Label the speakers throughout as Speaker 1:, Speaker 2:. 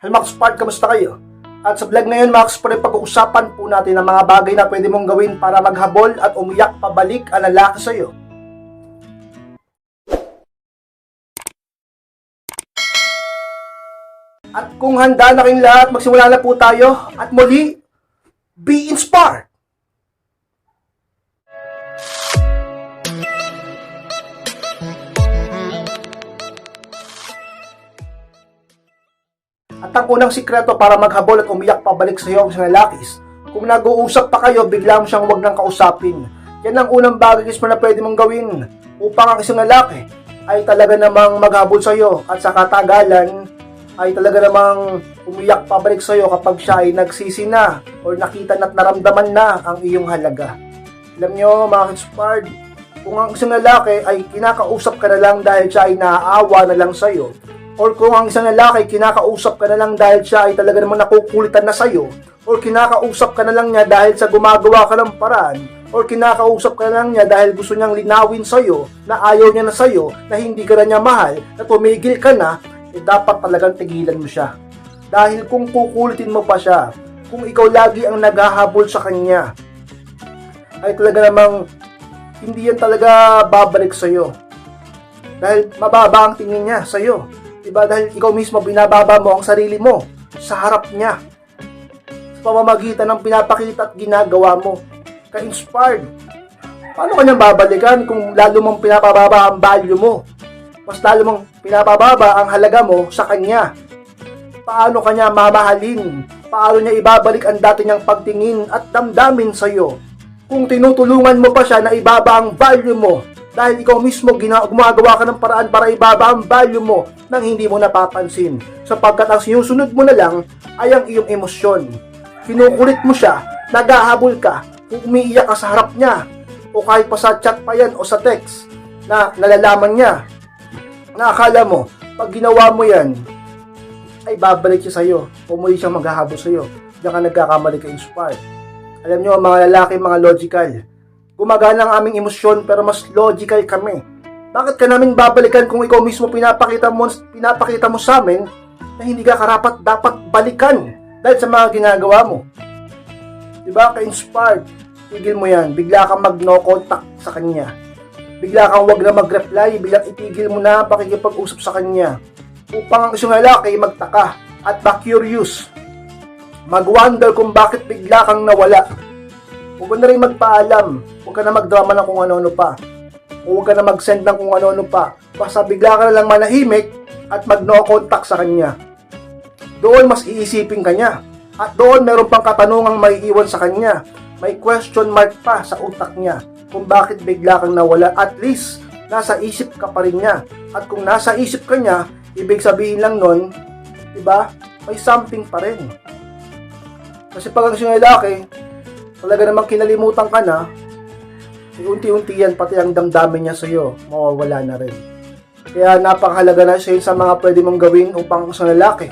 Speaker 1: Hello Max Part, kamusta kayo? At sa vlog ngayon Max Part, pag-uusapan po natin ang mga bagay na pwede mong gawin para maghabol at umiyak pabalik ang lalaki sa'yo. At kung handa na kayong lahat, magsimula na po tayo. At muli, be inspired! At ang unang sikreto para maghabol at umiyak pabalik sa iyo ang isang lalakis, kung nag-uusap pa kayo, bigla mo siyang wag nang kausapin. Yan ang unang bagay guys na pwede mong gawin upang ang isang lalaki ay talaga namang maghabol sa iyo at sa katagalan ay talaga namang umiyak pabalik sa iyo kapag siya ay nagsisi na or nakita na't naramdaman na ang iyong halaga. Alam nyo mga inspired, kung ang isang lalaki ay kinakausap ka na lang dahil siya ay naaawa na lang sa iyo, or kung ang isang lalaki kinakausap ka na lang dahil siya ay talaga namang nakukulitan na sa'yo, or kinakausap ka na lang niya dahil sa gumagawa ka ng paraan, or kinakausap ka na lang niya dahil gusto niyang linawin sa'yo, na ayaw niya na sa'yo, na hindi ka na niya mahal, na tumigil ka na, eh dapat talagang tigilan mo siya. Dahil kung kukulitin mo pa siya, kung ikaw lagi ang naghahabol sa kanya, ay talaga namang hindi yan talaga babalik sa'yo. Dahil mababa ang tingin niya sa'yo. Diba? Dahil ikaw mismo binababa mo ang sarili mo sa harap niya. Sa pamamagitan ng pinapakita at ginagawa mo. Ka-inspired. Paano kanyang babalikan kung lalo mong pinapababa ang value mo? Mas lalo mong pinapababa ang halaga mo sa kanya. Paano kanya mamahalin? Paano niya ibabalik ang dati niyang pagtingin at damdamin sa'yo? Kung tinutulungan mo pa siya na ibaba ang value mo dahil ikaw mismo gumagawa ka ng paraan para ibaba ang value mo nang hindi mo napapansin sapagkat ang sinusunod mo na lang ay ang iyong emosyon. Kinukulit mo siya, naghahabol ka, umiiyak ka sa harap niya o kahit pa sa chat pa yan o sa text na nalalaman niya na akala mo pag ginawa mo yan ay babalik siya sa'yo o muli siyang maghahabol sa'yo. Diyan ka nagkakamali ka inspired. Alam nyo, mga lalaki, mga logical. Gumagana ang aming emosyon pero mas logical kami. Bakit ka namin babalikan kung ikaw mismo pinapakita mo, pinapakita mo sa amin na hindi ka karapat dapat balikan dahil sa mga ginagawa mo? Diba? Ka-inspired. Tigil mo yan. Bigla kang mag-no contact sa kanya. Bigla kang wag na mag-reply. Bigla itigil mo na pakikipag-usap sa kanya. Upang ang isang lalaki magtaka at ba-curious mag-wonder kung bakit bigla kang nawala. Huwag na rin magpaalam. Huwag ka na magdrama ng kung ano-ano pa. Huwag ka na mag-send ng kung ano-ano pa. Basta bigla ka na lang manahimik at mag-no contact sa kanya. Doon mas iisipin ka niya. At doon meron pang katanungang may iwan sa kanya. May question mark pa sa utak niya kung bakit bigla kang nawala. At least, nasa isip ka pa rin niya. At kung nasa isip ka niya, ibig sabihin lang nun, diba, may something pa rin. Kasi pag ang lalaki, talaga namang kinalimutan ka na, unti-unti yan, pati ang damdamin niya sa'yo, mawawala na rin. Kaya napakahalaga na siya sa mga pwede mong gawin upang ang isang lalaki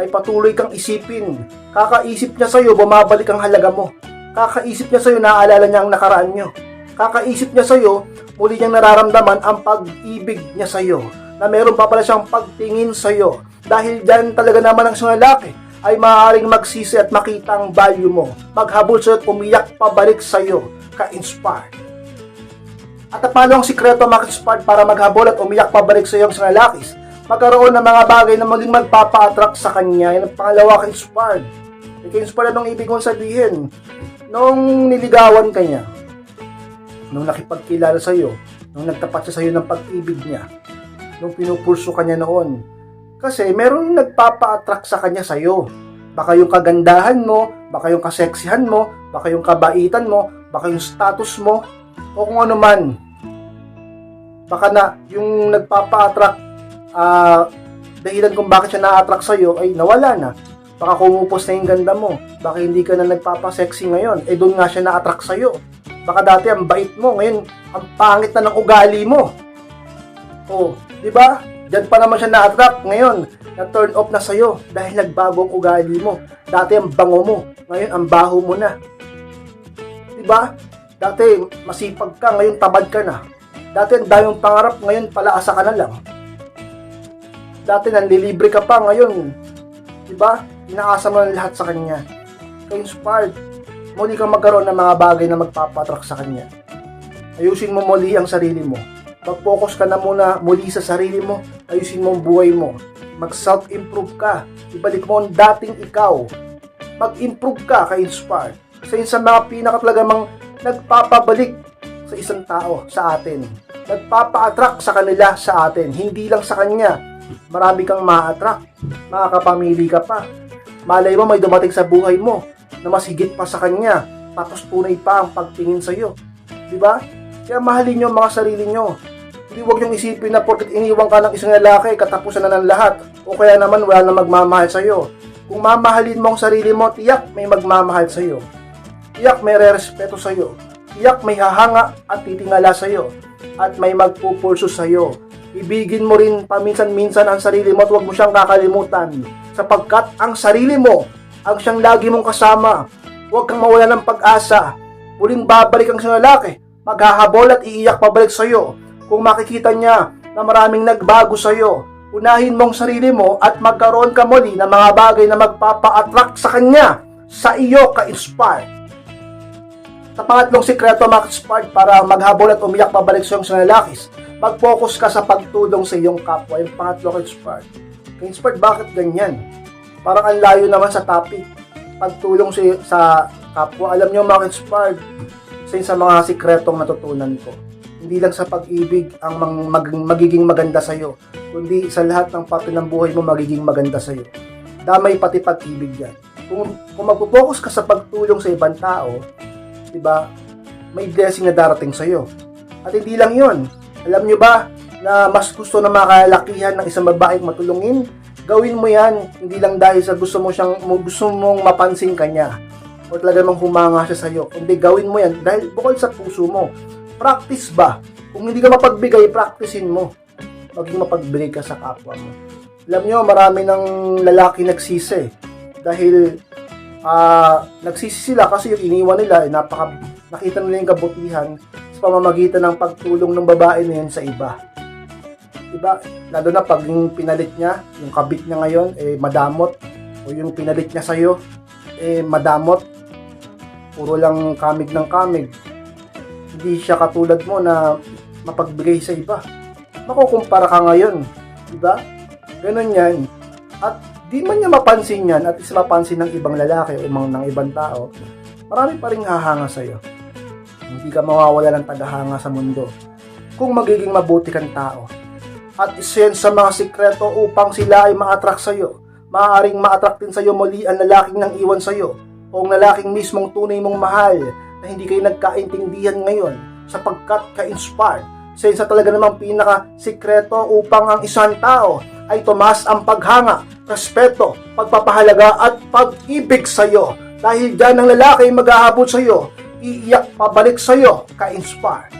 Speaker 1: ay patuloy kang isipin. Kakaisip niya sa'yo, bumabalik ang halaga mo. Kakaisip niya sa'yo, naaalala niya ang nakaraan niyo. Kakaisip niya sa'yo, muli niyang nararamdaman ang pag-ibig niya sa'yo. Na meron pa pala siyang pagtingin sa'yo. Dahil dyan talaga naman ang isang lalaki ay maaaring magsisi at makita ang value mo. Maghabol sa'yo at umiyak pabalik sa'yo. Ka-inspire. At paano ang sikreto mag-inspire para maghabol at umiyak pabalik sa iyong lalakis? Magkaroon ng mga bagay na maging magpapa-attract sa kanya. Yan ang pangalawa ka-inspired. Ika-inspired anong ibig mong sabihin? Nung niligawan ka niya, nung nakipagkilala sa iyo, nung nagtapat siya sa iyo ng pag-ibig niya, nung pinupurso ka niya noon. Kasi meron nagpapa-attract sa kanya sa iyo. Baka yung kagandahan mo, baka yung kaseksihan mo, baka yung kabaitan mo, baka yung status mo, o kung ano man. Baka na yung nagpapa-attract, ah, dahilan kung bakit siya na-attract sa'yo ay nawala na. Baka kumupos na yung ganda mo. Baka hindi ka na nagpapa-sexy ngayon. Eh doon nga siya na-attract sa'yo. Baka dati ang bait mo, ngayon ang pangit na ng ugali mo. Oh, di ba? Diyan pa naman siya na-attract. Ngayon, na-turn off na sa'yo dahil nagbago ang ugali mo. Dati ang bango mo, ngayon ang baho mo na. Di ba? Dati masipag ka, ngayon tamad ka na. Dati ang daming pangarap, ngayon palaasa ka na lang. Dati nanlilibre ka pa, ngayon Diba? Inaasa mo ng lahat sa kanya. Ka-inspired. Muli kang magkaroon ng mga bagay na magpapatrack sa kanya. Ayusin mo muli ang sarili mo. Mag-focus ka na muna muli sa sarili mo. Ayusin mo ang buhay mo. Mag-self-improve ka. Ibalik mo ang dating ikaw. Mag-improve ka ka-inspired. Isa yun sa mga pinakatalagamang nagpapabalik sa isang tao, sa atin. Nagpapa-attract sa kanila, sa atin. Hindi lang sa kanya. Marami kang ma-attract. Makakapamili ka pa. Malay mo may dumating sa buhay mo na mas higit pa sa kanya. Tapos tunay pa ang pagtingin sa iyo. Di ba? Kaya mahalin nyo ang mga sarili nyo. Huwag niyong isipin na porket iniwan ka ng isang lalaki, katapusan na ng lahat. O kaya naman wala na magmamahal sa iyo. Kung mamahalin mo ang sarili mo, tiyak may magmamahal sa iyo. Tiyak may re-respeto sa iyo. Tiyak may hahanga at titingala sa iyo. At may magpupulso sa iyo. Ibigin mo rin paminsan-minsan ang sarili mo at huwag mo siyang kakalimutan. Sapagkat ang sarili mo ang siyang lagi mong kasama. Huwag kang mawala ng pag-asa. Muling babalik ang isang lalaki. Maghahabol at iiyak pabalik sa iyo. Kung makikita niya na maraming nagbago sa iyo, unahin mong sarili mo at magkaroon ka muli ng mga bagay na magpapa-attract sa kanya, sa iyo ka-inspired. Sa pangatlong sikreto mga ka-inspired para maghabol at umiyak pabalik sa iyong sinalakis, mag-focus ka sa pagtulong sa iyong kapwa. Yung pangatlo ka-inspired. Ka-inspired, bakit ganyan? Parang ang layo naman sa topic. Pagtulong sa, sa kapwa. Alam niyo mga ka-inspired, sa mga sikretong natutunan ko. Hindi lang sa pag-ibig ang mang- mag- magiging maganda sa iyo, kundi sa lahat ng parte ng buhay mo magiging maganda sa iyo. Damay pati pag-ibig yan. Kung, kung magpo-focus ka sa pagtulong sa ibang tao, di ba, may blessing na darating sa iyo. At hindi lang yon. Alam nyo ba na mas gusto na makalakihan ng isang babaeng matulungin? Gawin mo yan, hindi lang dahil sa gusto mo siyang gusto mong mapansin kanya o talaga mang humanga siya sa iyo. Hindi gawin mo yan dahil bukod sa puso mo. Practice ba? Kung hindi ka mapagbigay, practicein mo. Maging mapagbigay ka sa kapwa mo. Alam nyo, marami ng lalaki nagsisi dahil ah nagsisi sila kasi yung iniwan nila ay napaka nakita nila yung kabutihan sa pamamagitan ng pagtulong ng babae na yun sa iba. Diba? Lalo na pag yung pinalit niya, yung kabit niya ngayon, eh madamot. O yung pinalit niya sa'yo, eh madamot. Puro lang kamig ng kamig. Hindi siya katulad mo na mapagbigay sa iba. Makukumpara ka ngayon. Diba? Ganun yan. At di man niya mapansin yan at isa mapansin ng ibang lalaki o ibang, ng ibang tao, marami pa rin hahanga sa'yo. Hindi ka mawawala ng tagahanga sa mundo kung magiging mabuti kang tao. At isa yan sa mga sikreto upang sila ay ma-attract sa'yo. Maaaring ma-attract din sa'yo muli ang lalaking nang iwan sa'yo o ang lalaking mismong tunay mong mahal na hindi kayo nagkaintindihan ngayon sapagkat ka-inspired. Isa sa talaga namang pinaka-sikreto upang ang isang tao ay tumas ang paghanga, respeto, pagpapahalaga at pag-ibig sa'yo. Dahil dyan ang lalaki maghahabol sa'yo, iiyak pabalik sa'yo, ka-inspired.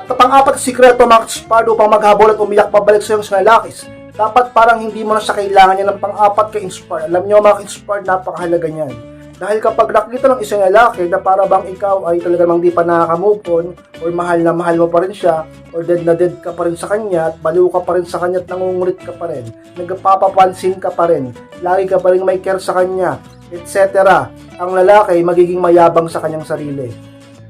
Speaker 1: At ang pang-apat sikreto mga kaspard upang maghabol at umiyak pabalik sa iyong sinalakis, dapat parang hindi mo na siya kailangan niya ng pang-apat ka inspire. Alam niyo mga inspire napakahalaga niyan. Dahil kapag nakita ng isang lalaki na para bang ikaw ay talaga mang di pa nakaka-move on or mahal na mahal mo pa rin siya or dead na dead ka pa rin sa kanya at baliw ka pa rin sa kanya at nangungulit ka pa rin nagpapapansin ka pa rin lagi ka pa rin may care sa kanya etc. Ang lalaki magiging mayabang sa kanyang sarili.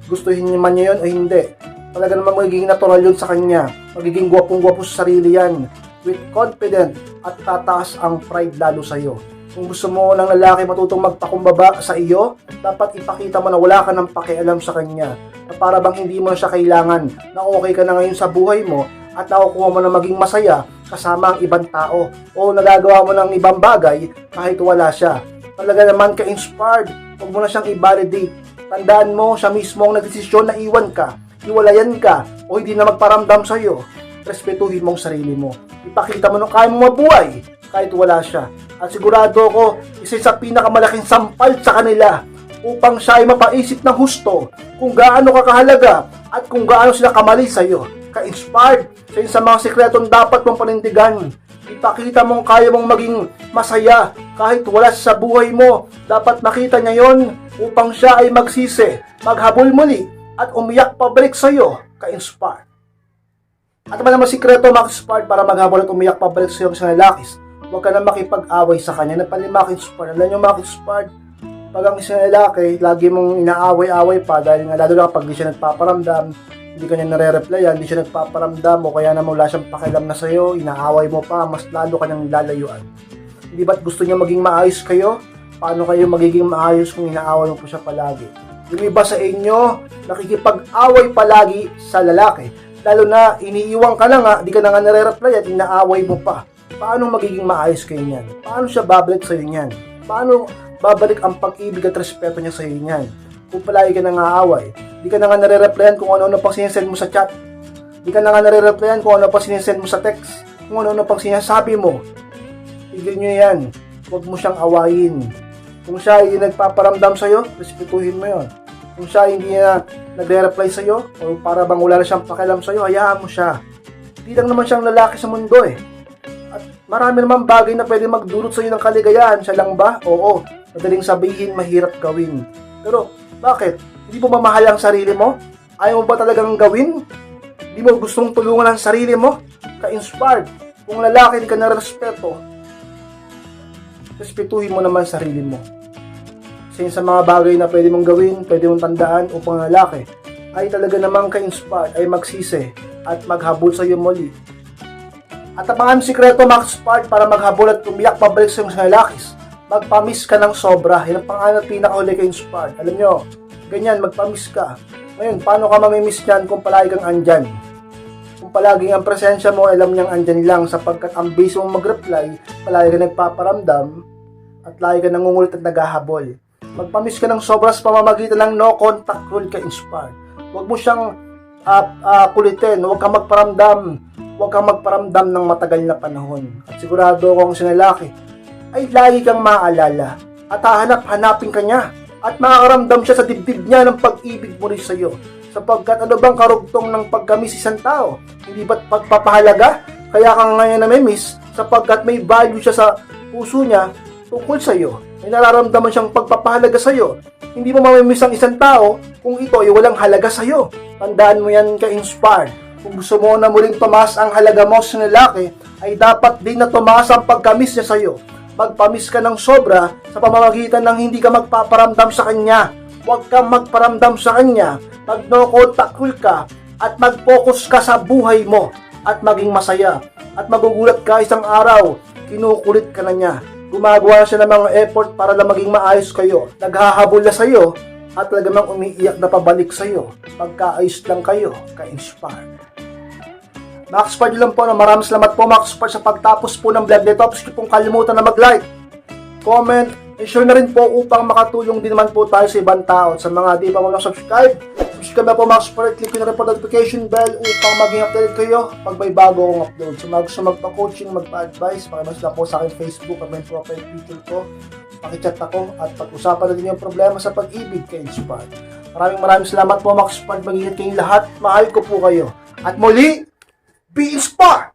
Speaker 1: Gustuhin niya man niya yun o hindi. Talaga namang magiging natural yun sa kanya. Magiging gwapong-gwapo sa sarili yan. With confident at tataas ang pride lalo sa iyo. Kung gusto mo ng lalaki matutong magpakumbaba sa iyo, dapat ipakita mo na wala ka ng pakialam sa kanya. Na para bang hindi mo siya kailangan, na okay ka na ngayon sa buhay mo, at nakukuha mo na maging masaya kasama ang ibang tao o nagagawa mo ng ibang bagay kahit wala siya. Talaga naman ka-inspired, huwag mo na siyang i-validate. Tandaan mo, siya mismo ang nagdesisyon na iwan ka, iwalayan ka, o hindi na magparamdam sa'yo. Respetuhin mo ang sarili mo. Ipakita mo na kaya mo mabuhay kahit wala siya. At sigurado ko, isa sa pinakamalaking sampal sa kanila upang siya ay mapaisip ng husto kung gaano ka kahalaga at kung gaano sila kamali sa'yo. Ka-inspired sa sa mga sikretong dapat mong panindigan. Ipakita mong kaya mong maging masaya kahit wala sa buhay mo. Dapat makita niya yon upang siya ay magsisi, maghabol muli at umiyak pabalik sa'yo. Ka-inspired. At naman naman sikreto mga ka-inspired para maghabol at umiyak pabalik sa iyong sinalakis. Huwag ka na makipag-away sa kanya. Napalimak inspired. Alam nyo mga inspired, pag ang isang lalaki, lagi mong inaaway-away pa dahil nga lalo na kapag di siya nagpaparamdam, hindi ka niya nare-replyan, hindi siya nagpaparamdam o kaya naman wala siyang pakialam na sa'yo, inaaway mo pa, mas lalo ka niyang lalayuan. Hindi ba't gusto niya maging maayos kayo? Paano kayo magiging maayos kung inaaway mo po siya palagi? Yung iba sa inyo, nakikipag-away palagi sa lalaki. Lalo na, iniiwan ka na nga, di ka na nga nare-replyan, inaaway mo pa. Paano magiging maayos kayo niyan? Paano siya babalik sa'yo niyan? Paano babalik ang pag-ibig at respeto niya sa'yo niyan? Kung palagi ka nang aaway, di ka na nga nare-replyan kung ano-ano pang sinesend mo sa chat. Di ka na nga nare-replyan kung ano pang sinesend mo sa text. Kung ano-ano pang sinasabi mo. Tigil nyo yan. Huwag mo siyang awayin. Kung siya ay nagpaparamdam sa'yo, respetuhin mo yon. Kung siya hindi na nagre-reply sa'yo, o para bang wala na siyang pakialam sa'yo, hayaan mo siya. Hindi lang naman siyang lalaki sa mundo eh. Marami naman bagay na pwede magdulot sa'yo ng kaligayahan. Siya lang ba? Oo. Madaling sabihin, mahirap gawin. Pero, bakit? Hindi mo mamahal ang sarili mo? Ayaw mo ba talagang gawin? Hindi mo gustong tulungan ang sarili mo? Ka-inspired. Kung lalaki, hindi ka na respeto, respetuhin mo naman sarili mo. Kasi sa mga bagay na pwede mong gawin, pwede mong tandaan upang ang lalaki ay talaga namang ka-inspired, ay magsisi at maghabol sa iyo muli. At ang mga sikreto mga inspired para maghabol at umiyak pabalik sa iyong lalakis, magpamis ka ng sobra. Yan ang pangalan at pinakahuli ka inspired. Alam nyo, ganyan, magpamis ka. Ngayon, paano ka mamimiss niyan kung palagi kang andyan? Kung palaging ang presensya mo, alam niyang andyan lang sapagkat ang base mong mag-reply, palagi ka nagpaparamdam at lagi ka nangungulit at naghahabol. Magpamis ka ng sobra sa pamamagitan ng no contact rule ka inspired. Huwag mo siyang ah, ah, kulitin, huwag kang magparamdam, huwag kang magparamdam ng matagal na panahon. At sigurado kung si lalaki ay lagi kang maaalala at hahanap-hanapin ka niya at makakaramdam siya sa dibdib niya ng pag-ibig mo rin sa iyo. Sapagkat ano bang karugtong ng pagkamis isang tao? Hindi ba't pagpapahalaga? Kaya ka ngayon na may miss sapagkat may value siya sa puso niya tungkol sa iyo. May nararamdaman siyang pagpapahalaga sa iyo. Hindi mo mamimiss ang isang tao kung ito ay walang halaga sa iyo. Tandaan mo yan ka-inspired. Kung gusto mo na muling tumaas ang halaga mo sa lalaki, ay dapat din na tumaas ang pagkamis niya sa iyo. Magpamis ka ng sobra sa pamamagitan ng hindi ka magpaparamdam sa kanya. Huwag kang magparamdam sa kanya. Mag no contact rule ka at mag-focus ka sa buhay mo at maging masaya. At magugulat ka isang araw, kinukulit ka na niya. Gumagawa siya ng mga effort para lang maging maayos kayo. Naghahabol na sa'yo at talagang umiiyak na pabalik sa'yo. Pagkaayos lang kayo, ka-inspire. Max Pard lang po na maraming salamat po Max Pard sa pagtapos po ng vlog nito. Please pong kalimutan na mag-like, comment, and share na rin po upang makatulong din naman po tayo sa ibang tao. Sa mga di pa po subscribe, subscribe na po Max Pard, click na rin po notification bell upang maging updated kayo pag may bago akong upload. So mga gusto magpa-coaching, magpa-advise, pakimas lang po sa akin Facebook at may profile picture ko. Pakichat ako at pag-usapan natin yung problema sa pag-ibig kay Inspired. Maraming maraming salamat po Max Pard. Mag-ingat kayong lahat. Mahal ko po kayo. At muli, Be inspired!